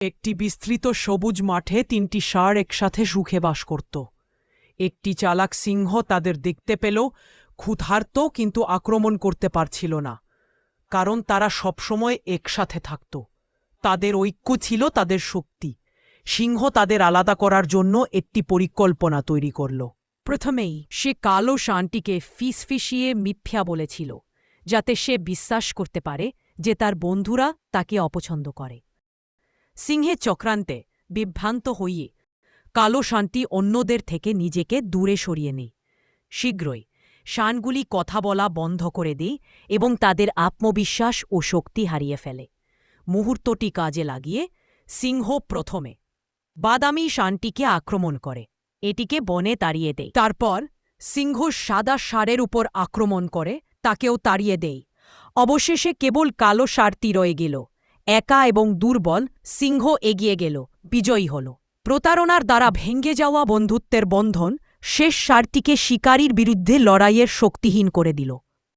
একটি বিস্তৃত সবুজ মাঠে তিনটি ষাঁড় একসাথে সুখে বাস করত। একটি চালাক সিংহ তাদের দেখতে পেল, ক্ষুধার্ত কিন্তু আক্রমণ করতে পারছিল না, কারণ তারা সবসময় একসাথে থাকত। তাদের ঐক্য ছিল তাদের শক্তি। সিংহ তাদের আলাদা করার জন্য একটি পরিকল্পনা তৈরি করল। প্রথমেই সে কালো শানটিকে ফিসফিসিয়ে মিথ্যা বলেছিল, যাতে সে বিশ্বাস করতে পারে যে তার বন্ধুরা তাকে অপছন্দ করে। সিংহের চক্রান্তে বিভ্রান্ত হইয়ে কালো শান্তি অন্যদের থেকে নিজেকে দূরে সরিয়ে নেয় শীঘ্রই শানগুলি কথা বলা বন্ধ করে দেয় এবং তাদের আত্মবিশ্বাস ও শক্তি হারিয়ে ফেলে। মুহূর্তটি কাজে লাগিয়ে সিংহ প্রথমে বাদামি শানটিকে আক্রমণ করে। এটিকে বনে তাড়িয়ে দেয় তারপর সিংহ সাদা সারের উপর আক্রমণ করে, তাকেও তাড়িয়ে দেয় অবশেষে কেবল কালো ষাঁড়টি রয়ে গেল। একা এবং দুর্বল, সিংহ এগিয়ে গেল, বিজয়ী হল। প্রতারণার দ্বারা ভেঙ্গে যাওয়া বন্ধুত্বের বন্ধন শেষ সারটিকে শিকারীর বিরুদ্ধে লড়াইয়ের শক্তিহীন করে দিল।